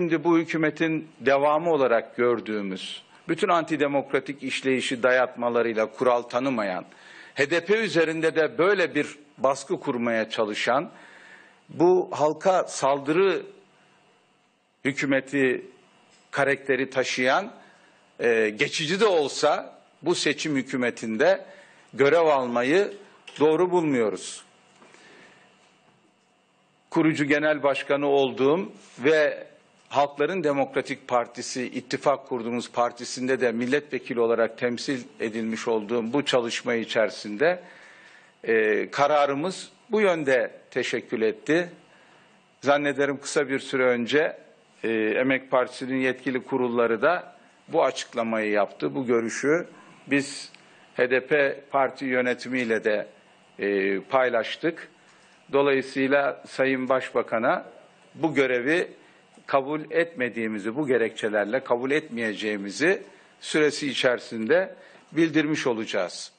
Şimdi bu hükümetin devamı olarak gördüğümüz bütün antidemokratik işleyişi dayatmalarıyla kural tanımayan, HDP üzerinde de böyle bir baskı kurmaya çalışan, bu halka saldırı hükümeti karakteri taşıyan, e, geçici de olsa bu seçim hükümetinde görev almayı doğru bulmuyoruz. Kurucu genel başkanı olduğum ve Halkların Demokratik Partisi, ittifak kurduğumuz partisinde de milletvekili olarak temsil edilmiş olduğum bu çalışma içerisinde e, kararımız bu yönde teşekkül etti. Zannederim kısa bir süre önce e, Emek Partisi'nin yetkili kurulları da bu açıklamayı yaptı, bu görüşü biz HDP parti yönetimiyle de e, paylaştık. Dolayısıyla Sayın Başbakan'a bu görevi kabul etmediğimizi, bu gerekçelerle kabul etmeyeceğimizi süresi içerisinde bildirmiş olacağız.